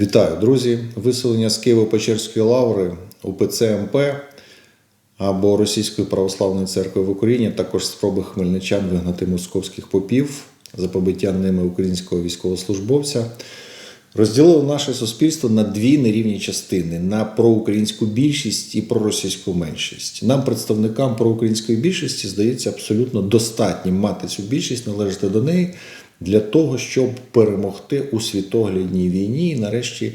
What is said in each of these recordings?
Вітаю, друзі! Виселення з Києво-Печерської лаври УПЦ МП або Російської православної церкви в Україні, також спроби хмельничан вигнати московських попів за побиття ними українського військовослужбовця. Розділило наше суспільство на дві нерівні частини: на проукраїнську більшість і проросійську меншість. Нам, представникам проукраїнської більшості, здається абсолютно достатнім мати цю більшість, належати до неї для того, щоб перемогти у світоглядній війні і нарешті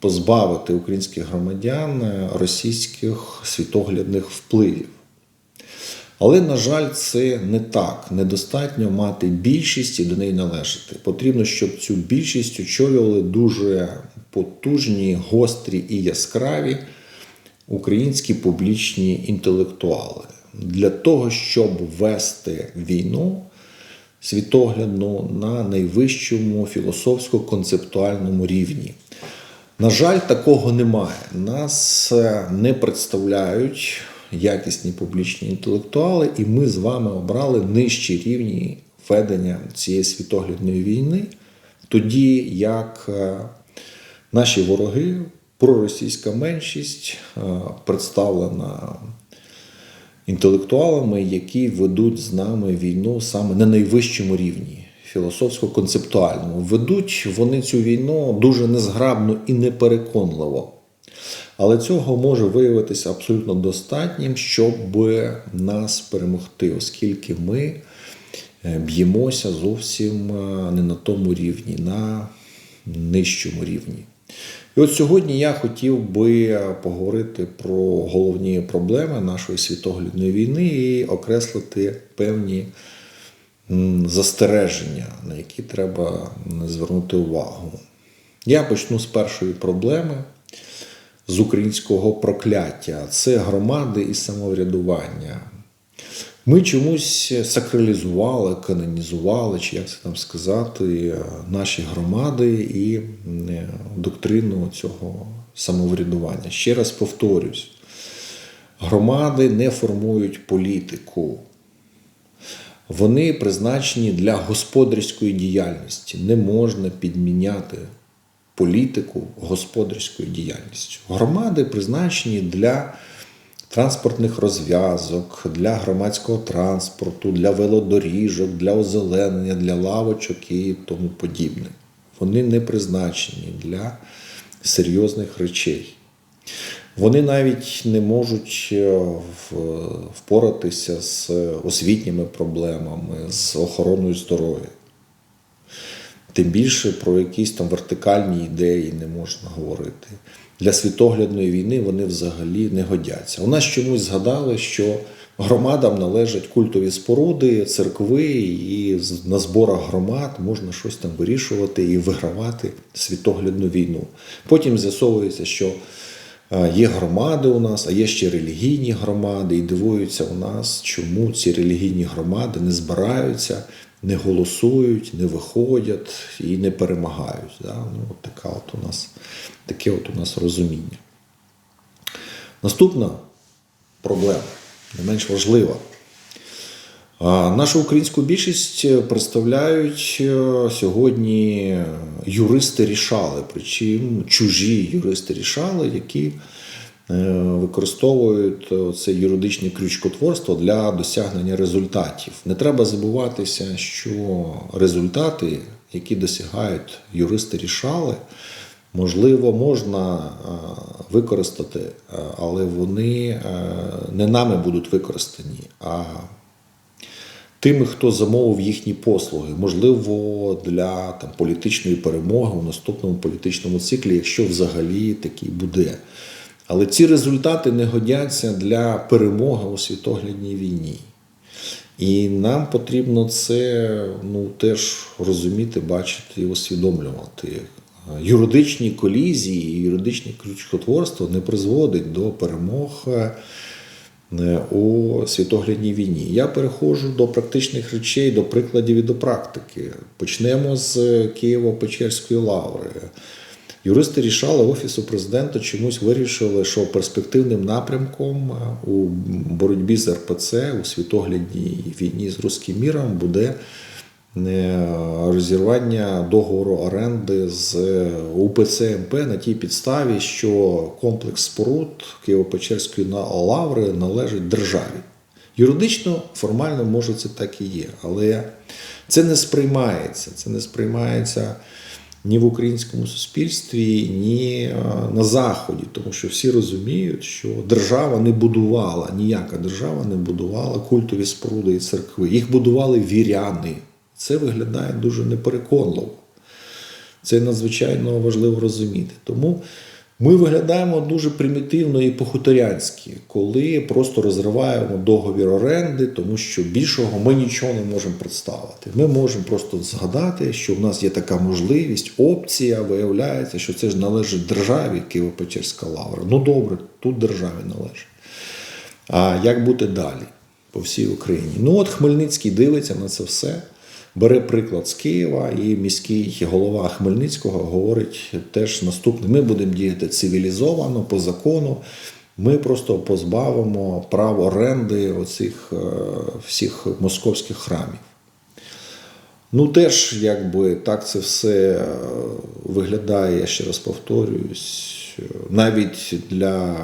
позбавити українських громадян е, російських світоглядних впливів. Але, на жаль, це не так. Недостатньо мати більшість і до неї належати. Потрібно, щоб цю більшість очолювали дуже потужні, гострі і яскраві українські публічні інтелектуали. Для того, щоб вести війну світоглядну на найвищому філософсько-концептуальному рівні. На жаль, такого немає. Нас е, не представляють якісні публічні інтелектуали, і ми з вами обрали нижчі рівні ведення цієї світоглядної війни, тоді як е, наші вороги, проросійська меншість, е, представлена інтелектуалами, які ведуть з нами війну саме на найвищому рівні. Філософсько-концептуальному. Ведуть вони цю війну дуже незграбно і непереконливо. Але цього може виявитися абсолютно достатнім, щоб нас перемогти, оскільки ми е, б'ємося зовсім е, не на тому рівні, на нижчому рівні. І от сьогодні я хотів би поговорити про головні проблеми нашої світоглядної війни і окреслити певні застереження, на які треба звернути увагу. Я почну з першої проблеми з українського прокляття це громади і самоврядування. Ми чомусь сакралізували, канонізували, чи як це там сказати, наші громади і доктрину цього самоврядування. Ще раз повторюсь: громади не формують політику. Вони призначені для господарської діяльності. Не можна підміняти політику господарською діяльністю. Громади призначені для транспортних розв'язок, для громадського транспорту, для велодоріжок, для озеленення, для лавочок і тому подібне. Вони не призначені для серйозних речей. Вони навіть не можуть е, впоратися з освітніми проблемами, з охороною здоров'я. Тим більше про якісь там вертикальні ідеї не можна говорити. Для світоглядної війни вони взагалі не годяться. У нас чомусь згадали, що громадам належать культові споруди, церкви, і на зборах громад можна щось там вирішувати і вигравати світоглядну війну. Потім з'ясовується, що є громади у нас, а є ще релігійні громади, і дивуються у нас, чому ці релігійні громади не збираються не голосують, не виходять і не перемагають. Да? Ну, от така от у нас, Таке от у нас розуміння. Наступна проблема, не менш важлива. Нашу українську більшість представляють е, сьогодні юристи рішали, причому чужі юристи рішали, які використовують це юридичне крючкотворство для досягнення результатів. Не треба забуватися, що результати, які досягають юристи рішали, можливо, можна е, використати, е, але вони не нами будуть використані, а тими, хто замовив їхні послуги, можливо, для там, політичної перемоги у наступному політичному циклі, якщо взагалі такий буде. Але ці результати не годяться для перемоги у світоглядній війні. І нам потрібно це ну, теж розуміти, бачити і усвідомлювати. Юридичні колізії, юридичне крючкотворство не призводить до перемог е, у світоглядній війні. Я переходжу до практичних речей, до прикладів і до практики. Почнемо з Києво-Печерської лаври. Юристи рішали Офісу президента чомусь вирішили, що перспективним напрямком е, у боротьбі з РПЦ у світоглядній війні з руським міром буде е, розірвання договору оренди з УПЦ МП на тій підставі, що комплекс споруд Києво-Печерської лаври належить державі. Юридично, формально, може, це так і є, але це не сприймається. Це не сприймається ні в українському суспільстві, ні е, на Заході, тому що всі розуміють, що держава не будувала, ніяка держава не будувала культові споруди і церкви. Їх будували віряни. Це виглядає дуже непереконливо. Це надзвичайно важливо розуміти. Тому ми виглядаємо дуже примітивно і по-хуторянськи, коли просто розриваємо договір оренди, тому що більшого ми нічого не можемо представити. Ми можемо просто згадати, що в нас є така можливість, опція, виявляється, що це ж належить державі Києво-Печерська лавра. Ну добре, тут державі належить. А як бути далі по всій Україні? Ну от Хмельницький дивиться на це все, бере приклад з Києва, і міський голова Хмельницького говорить теж наступне: ми будемо діяти цивілізовано, по закону. Ми просто позбавимо прав оренди оцих е, всіх московських храмів. Ну, теж якби так це все е, виглядає, я ще раз повторююсь, навіть для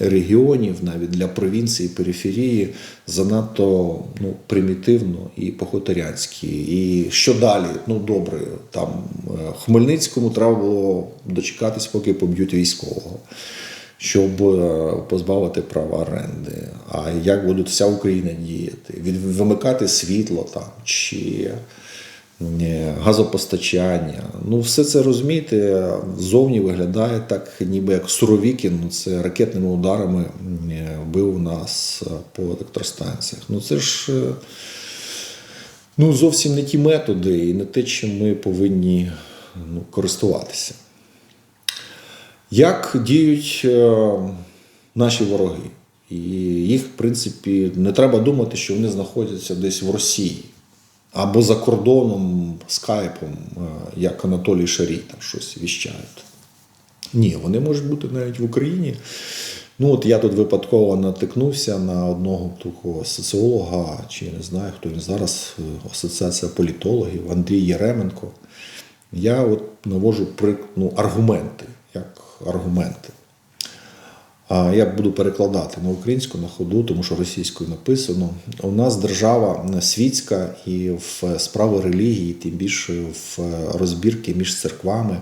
регіонів, навіть для провінції, периферії занадто ну, примітивно і по-хуторянськи. І що далі? Ну добре, там е, Хмельницькому треба було дочекатись, поки поб'ють військового. Щоб е, позбавити права оренди. А як буде вся Україна діяти? Вимикати світло там чи газопостачання. Ну, все це розумієте, зовні виглядає так, ніби як Суровікін, ну, це ракетними ударами е, бив нас е, по електростанціях. Ну це ж е, ну, зовсім не ті методи і не те, чим ми повинні ну, користуватися. Як діють е, наші вороги? І їх, в принципі, не треба думати, що вони знаходяться десь в Росії або за кордоном скайпом, е, як Анатолій Шарій там щось віщають. Ні, вони можуть бути навіть в Україні. Ну, от я тут випадково натикнувся на одного такого соціолога, чи я не знаю, хто він зараз, е, асоціація політологів Андрій Єременко. Я от навожу ну, аргументи, як аргументи. Я буду перекладати на українську на ходу, тому що російською написано. У нас держава світська і в справи релігії, тим більше в розбірки між церквами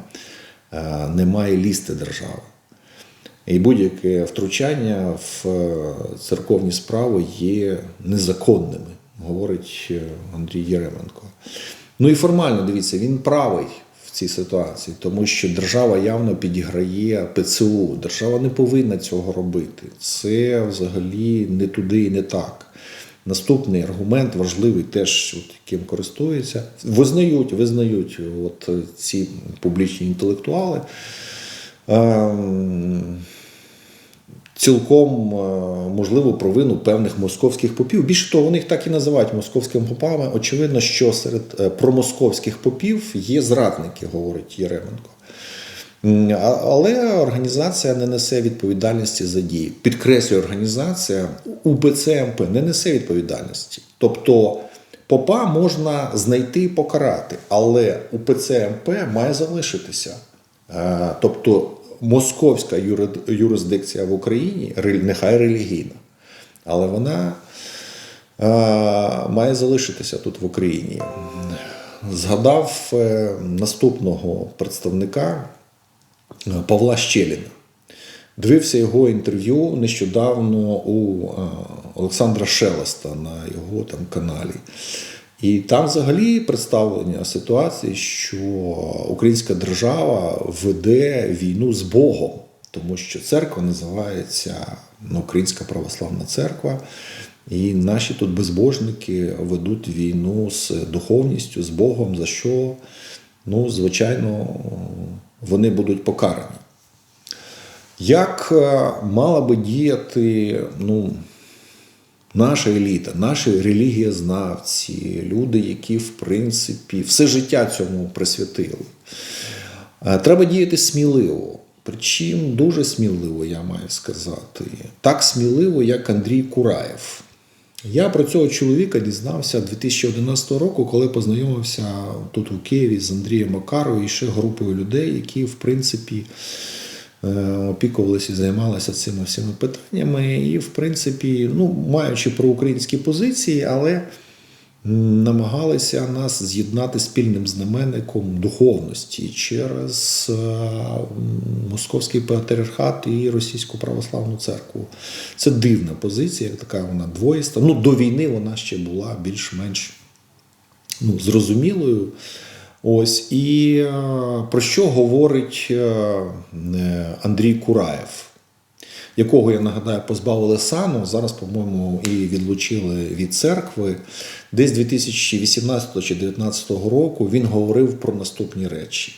е, немає лізти держави. І будь-яке втручання в е, церковні справи є незаконними, говорить е, Андрій Єременко. Ну і формально дивіться, він правий цій ситуації, тому що держава явно підіграє ПЦУ. Держава не повинна цього робити. Це взагалі не туди і не так. Наступний аргумент важливий, теж от, яким користуються. Визнають, визнають от ці публічні інтелектуали. Ем, цілком е, можливо провину певних московських попів. Більше того, вони їх так і називають московськими попами. Очевидно, що серед е, промосковських попів є зрадники, говорить Єременко. Але організація не несе відповідальності за дії. Підкреслює організація УПЦ МП не несе відповідальності. Тобто попа можна знайти і покарати, але УПЦ МП має залишитися. Е, Тобто московська юрисдикція в Україні, нехай релігійна, але вона має залишитися тут в Україні. Згадав е, наступного представника е, Павла Щеліна. Дивився його інтерв'ю нещодавно у е, Олександра Шелеста на його там каналі. І там взагалі представлення ситуації, що українська держава веде війну з Богом, тому що церква називається ну, Українська православна церква. І наші тут безбожники ведуть війну з духовністю, з Богом, за що, ну, звичайно, вони будуть покарані. Як е, мала би діяти ну, наша еліта, наші релігієзнавці, люди, які, в принципі, все життя цьому присвятили? Е, Треба діяти сміливо. Причому дуже сміливо, я маю сказати. Так сміливо, як Андрій Кураєв. Я про цього чоловіка дізнався 2011 року, коли познайомився тут у Києві з Андрієм Макаровим і ще групою людей, які, в принципі, опікувалися і займалися цими всіма питаннями. І, в принципі, ну, маючи проукраїнські позиції, але намагалися нас з'єднати спільним знаменником духовності через е, московський патріархат і російську православну церкву. Це дивна позиція, така вона двоїста. Ну, до війни вона ще була більш-менш ну, зрозумілою. Ось і е, про що говорить е, е, Андрій Кураєв, якого я нагадаю позбавили сану. Зараз, по-моєму, і відлучили від церкви. Десь 2018 чи 2019 року він говорив про наступні речі: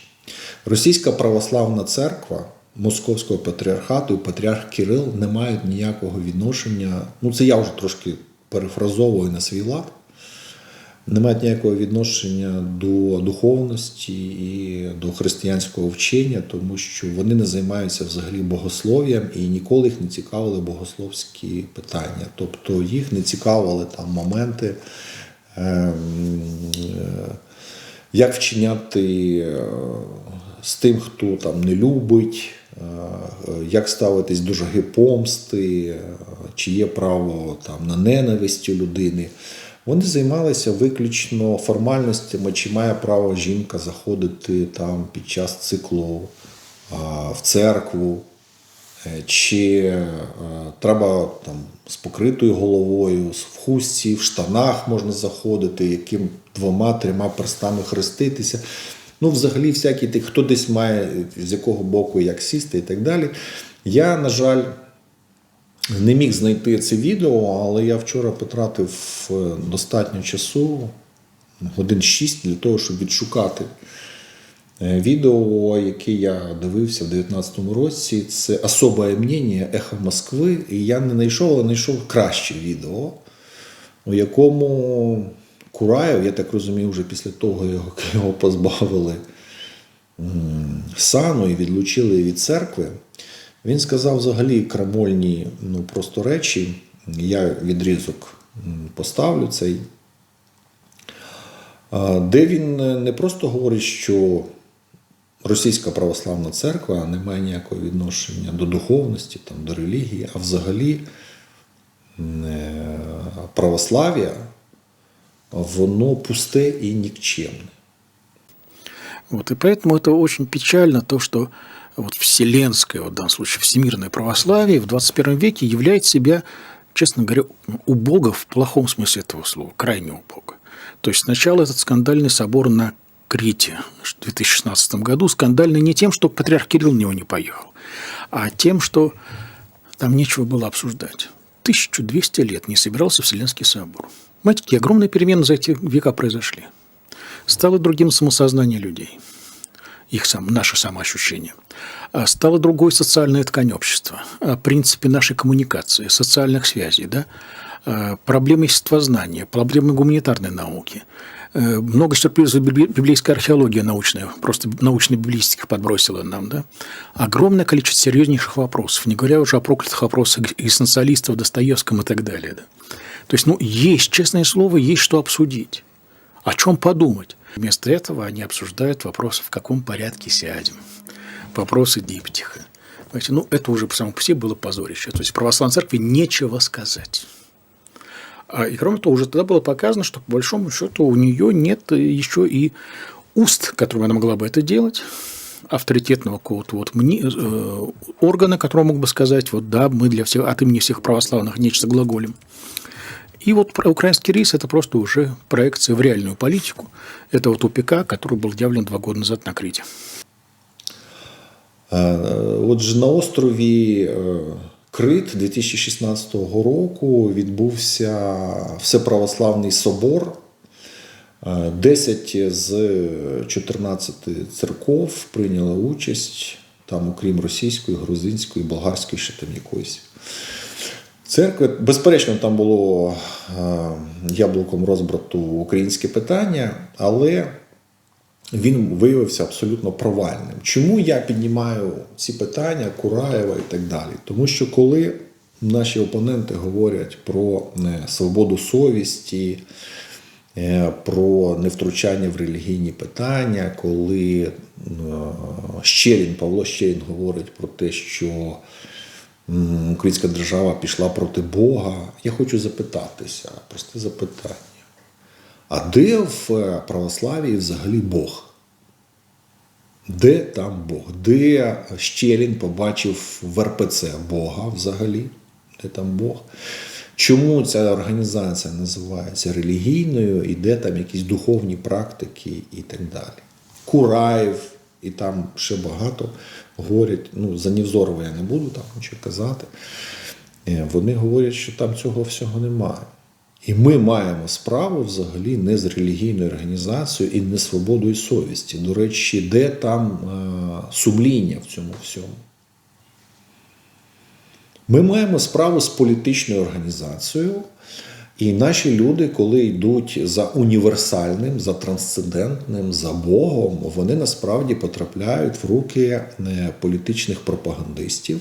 Російська православна церква. Московського патріархату і патріарх Кирил не мають ніякого відношення. Ну, це я вже трошки перефразовую на свій лад не мають ніякого відношення до духовності і до християнського вчення, тому що вони не займаються взагалі богослов'ям і ніколи їх не цікавили богословські питання. Тобто їх не цікавили там моменти, ем, е, як вчиняти е, з тим, хто там не любить, е, як ставитись до жаги помсти, чи є право там на ненависть у людини. Вони займалися виключно формальностями, чи має право жінка заходити там під час циклу в церкву, е, чи е, треба там з покритою головою, в хустці, в штанах можна заходити, яким двома-трьома перстами хреститися. Ну, взагалі, всякі ті, хто десь має з якого боку як сісти і так далі. Я, на жаль, не міг знайти це відео, але я вчора потратив е, достатньо часу, годин 6, для того, щоб відшукати е, відео, яке я дивився в 2019 році. Це особе мнення Ехо Москви. І я не знайшов, але знайшов краще відео, у якому Кураєв, я так розумію, вже після того, як його позбавили сану і відлучили від церкви. Він сказав взагалі крамольні ну, просто речі. Я відрізок поставлю цей, де він е, не просто говорить, що Російська православна церква не має ніякого відношення до духовності, там, до релігії, а взагалі е, православ'я, воно пусте і нікчемне. Вот, и поэтому это очень печально, то, что вот вселенское, вот в данном случае всемирное православие в 21 веке являет себя, честно говоря, убого в плохом смысле этого слова, крайне убого. То есть сначала этот скандальный собор на Крите в 2016 году, скандальный не тем, что патриарх Кирилл в него не поехал, а тем, что там нечего было обсуждать. 1200 лет не собирался Вселенский собор. Понимаете, какие огромные перемены за эти века произошли. Стало другим самосознание людей, их сам, наше самоощущение. А Стала другой социальная ткань общества, а принципы нашей коммуникации, социальных связей, да? а, проблемы естествознания, проблемы гуманитарной науки. Много сюрпризов библейская археология научная, просто научная библистика подбросила нам. Да? Огромное количество серьезнейших вопросов, не говоря уже о проклятых вопросах экзистенциалистов, Достоевском и так далее. Да? То есть, ну, есть, честное слово, есть что обсудить. О чем подумать? Вместо этого они обсуждают вопросы, в каком порядке сядем, вопросы диптиха. Понимаете, ну, это уже по себе было позорище. То есть, православной церкви нечего сказать. А, И кроме того, уже тогда было показано, что по большому счету у нее нет еще и уст, которыми она могла бы это делать, авторитетного какого-то вот мне, э, органа, который мог бы сказать, вот да, мы для всех, от имени всех православных нечто глаголем. И вот про- украинский рейс – это просто уже проекция в реальную политику этого тупика, который был явлен два года назад на Крите. Е, Отже, на острові е, Крит 2016 року відбувся Всеправославний собор. Е, 10 з 14 церков прийняли участь, там, окрім російської, грузинської, болгарської, ще там якоїсь. Церкви, безперечно, там було е, яблуком розбрату українське питання, але він виявився абсолютно провальним. Чому я піднімаю ці питання Кураєва і так далі? Тому що коли наші опоненти говорять про е, свободу совісті, е, про невтручання в релігійні питання, коли Щерін, Павло Щерін говорить про те, що українська держава пішла проти Бога. Я хочу запитатися, просте запитання. А де в е, православії взагалі Бог? Де там Бог? Де Щелін побачив в РПЦ Бога взагалі? Де там Бог? Чому ця організація називається релігійною і де там якісь духовні практики і так далі? Кураєв і там ще багато говорять. Ну, за Нівзорова я не буду там нічого казати. Е, Вони говорять, що там цього всього немає. І ми маємо справу взагалі не з релігійною організацією і не свободою совісті. До речі, де там е, сумління в цьому всьому? Ми маємо справу з політичною організацією, і наші люди, коли йдуть за універсальним, за трансцендентним, за Богом, вони насправді потрапляють в руки політичних пропагандистів,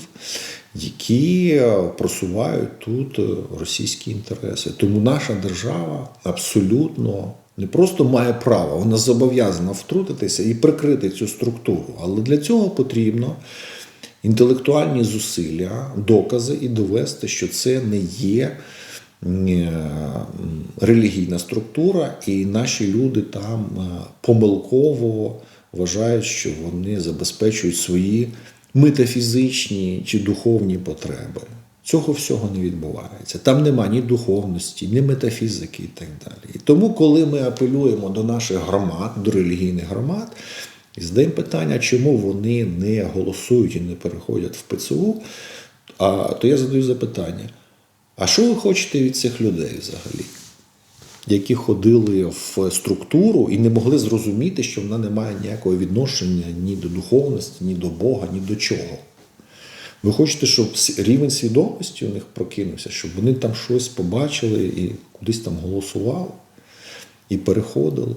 які е, просувають тут е, російські інтереси. Тому наша держава абсолютно не просто має право, вона зобов'язана втрутитися і прикрити цю структуру. Але для цього потрібно інтелектуальні зусилля, докази і довести, що це не є релігійна структура, і наші люди там е, помилково вважають, що вони забезпечують свої метафізичні чи духовні потреби. Цього всього не відбувається. Там нема ні духовності, ні метафізики і так далі. І тому, коли ми апелюємо до наших громад, до релігійних громад, і задаємо питання, чому вони не голосують і не переходять в ПЦУ, а, то я задаю запитання: а що ви хочете від цих людей взагалі? Які ходили в структуру і не могли зрозуміти, що вона не має ніякого відношення ні до духовності, ні до Бога, ні до чого. Ви хочете, щоб рівень свідомості у них прокинувся, щоб вони там щось побачили і кудись там голосували і переходили.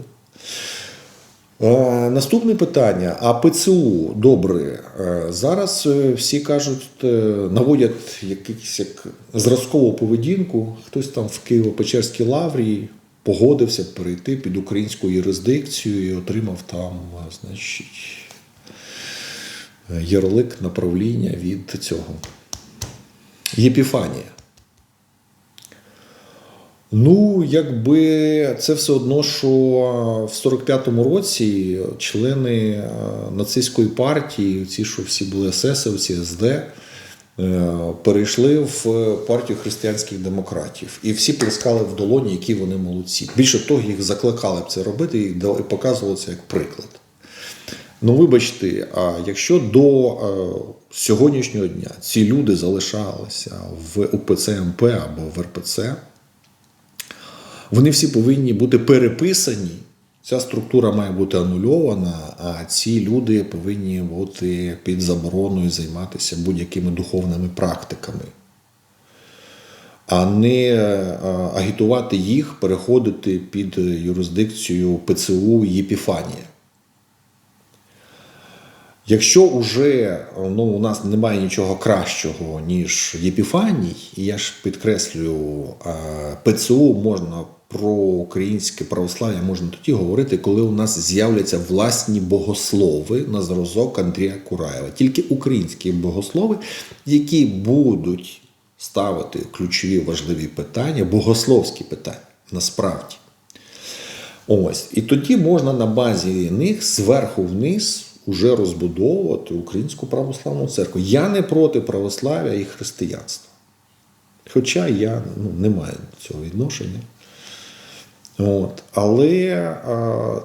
Е, Наступне питання. А ПЦУ добре. Е, Зараз е, всі кажуть, наводять якийсь як зразкову поведінку. Хтось там в Києво-Печерській лаврі погодився перейти під українську юрисдикцію і отримав там, значить, ярлик направління від цього. Єпіфанія. Ну, якби це все одно, що в 45-му році члени е, нацистської партії, ці, що всі були есесовці, СД, е, перейшли в партію християнських демократів. І всі плескали в долоні, які вони молодці. Більше того, їх закликали б це робити і показували це як приклад. Ну, вибачте, а якщо до е, сьогоднішнього дня ці люди залишалися в УПЦ МП або в РПЦ, вони всі повинні бути переписані. Ця структура має бути анульована, а ці люди повинні бути під забороною займатися будь-якими духовними практиками, а не агітувати їх переходити під юрисдикцію ПЦУ і Єпіфанія. Якщо вже ну, у нас немає нічого кращого, ніж Єпіфаній, і я ж підкреслюю, ПЦУ можна про українське православ'я можна тоді говорити, коли у нас з'являться власні богослови на зразок Андрія Кураєва. Тільки українські богослови, які будуть ставити ключові важливі питання, богословські питання насправді. Ось. І тоді можна на базі них зверху вниз уже розбудовувати українську православну церкву. Я не проти православ'я і християнства. Хоча я ну, не маю цього відношення. От. Але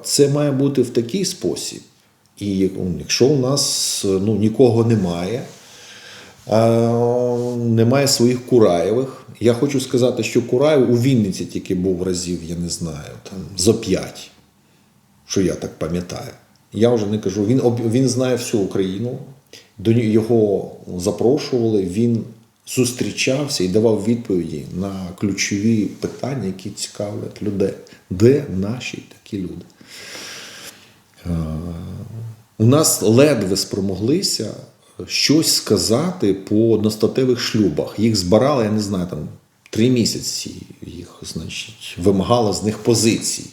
це має бути в такий спосіб. І ну, якщо у нас ну, нікого немає, немає своїх Кураєвих. Я хочу сказати, що Кураєв у Вінниці тільки був разів, я не знаю, там зо п'ять, що я так пам'ятаю. Я вже не кажу, він, він знає всю Україну, до нього- запрошували, він зустрічався і давав відповіді на ключові питання, які цікавлять людей. Де наші такі люди? Е, У нас ледве спромоглися щось сказати по одностатевих шлюбах. Їх збирали, я не знаю, там три місяці. Їх, значить, вимагали з них позицій.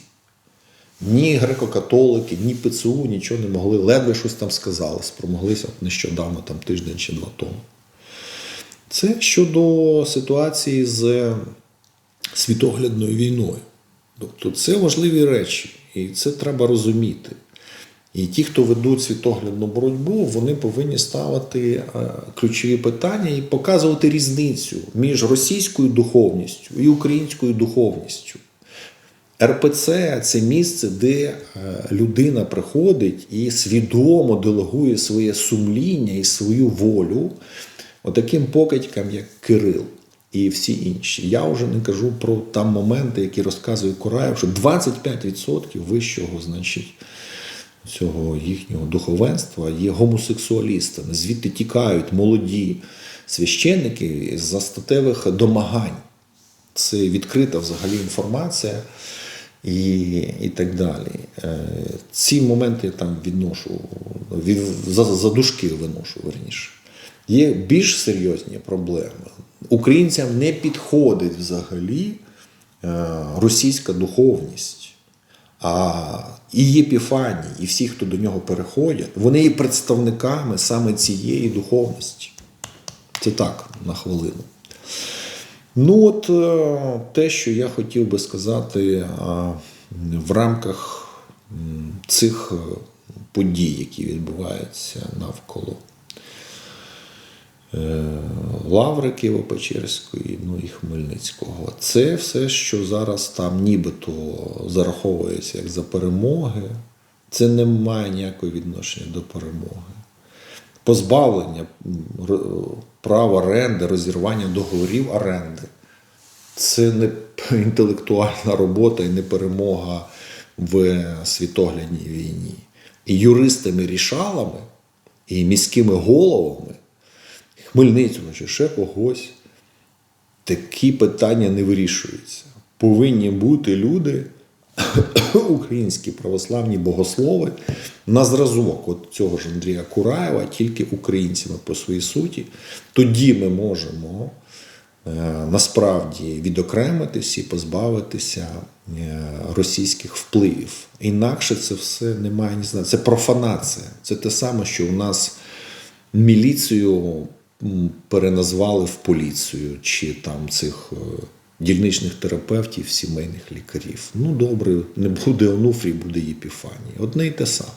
Ні греко-католики, ні ПЦУ нічого не могли, ледве щось там сказали, спромоглися от нещодавно, там тиждень чи два тому. Це щодо ситуації з світоглядною війною. Тобто це важливі речі, і це треба розуміти. І ті, хто ведуть світоглядну боротьбу, вони повинні ставити е, ключові питання і показувати різницю між російською духовністю і українською духовністю. РПЦ це місце, де е, людина приходить і свідомо делегує своє сумління і свою волю отаким покидькам, як Кирил і всі інші. Я вже не кажу про там моменти, які розказує Кураєв, що 25% вищого, значить, цього їхнього духовенства є гомосексуалістами. Звідти тікають молоді священники з статевих домагань. Це відкрита взагалі інформація і, і так далі. Е, Ці моменти я там відношу, за, за дужки виношу верніше. Є більш серйозні проблеми. Українцям не підходить взагалі е, російська духовність. А і Єпіфаній, і всі, хто до нього переходять, вони є представниками саме цієї духовності. Це так, на хвилину. Ну, от е, те, що я хотів би сказати е, в рамках цих подій, які відбуваються навколо Лаври Києво-Печерської, ну і Хмельницького. Це все, що зараз там нібито зараховується як за перемоги, це не має ніякого відношення до перемоги. Позбавлення права оренди, розірвання договорів оренди. Це не інтелектуальна робота і не перемога в світоглядній війні. І юристами-рішалами, і міськими головами Хмельницького чи ще когось, такі питання не вирішуються. Повинні бути люди, українські православні богослови, на зразок от цього ж Андрія Кураєва, тільки українцями по своїй суті. Тоді ми можемо е, насправді відокремитися і позбавитися е, російських впливів. Інакше це все немає ні знаю. Це профанація. Це те саме, що у нас міліцію переназвали в поліцію, чи там цих е, дільничних терапевтів, сімейних лікарів. Ну, добре, не буде Онуфрій, буде Єпіфаній. Одне й те саме.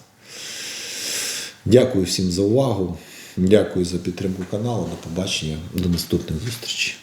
Дякую всім за увагу. Дякую за підтримку каналу. До побачення. До наступних зустрічей.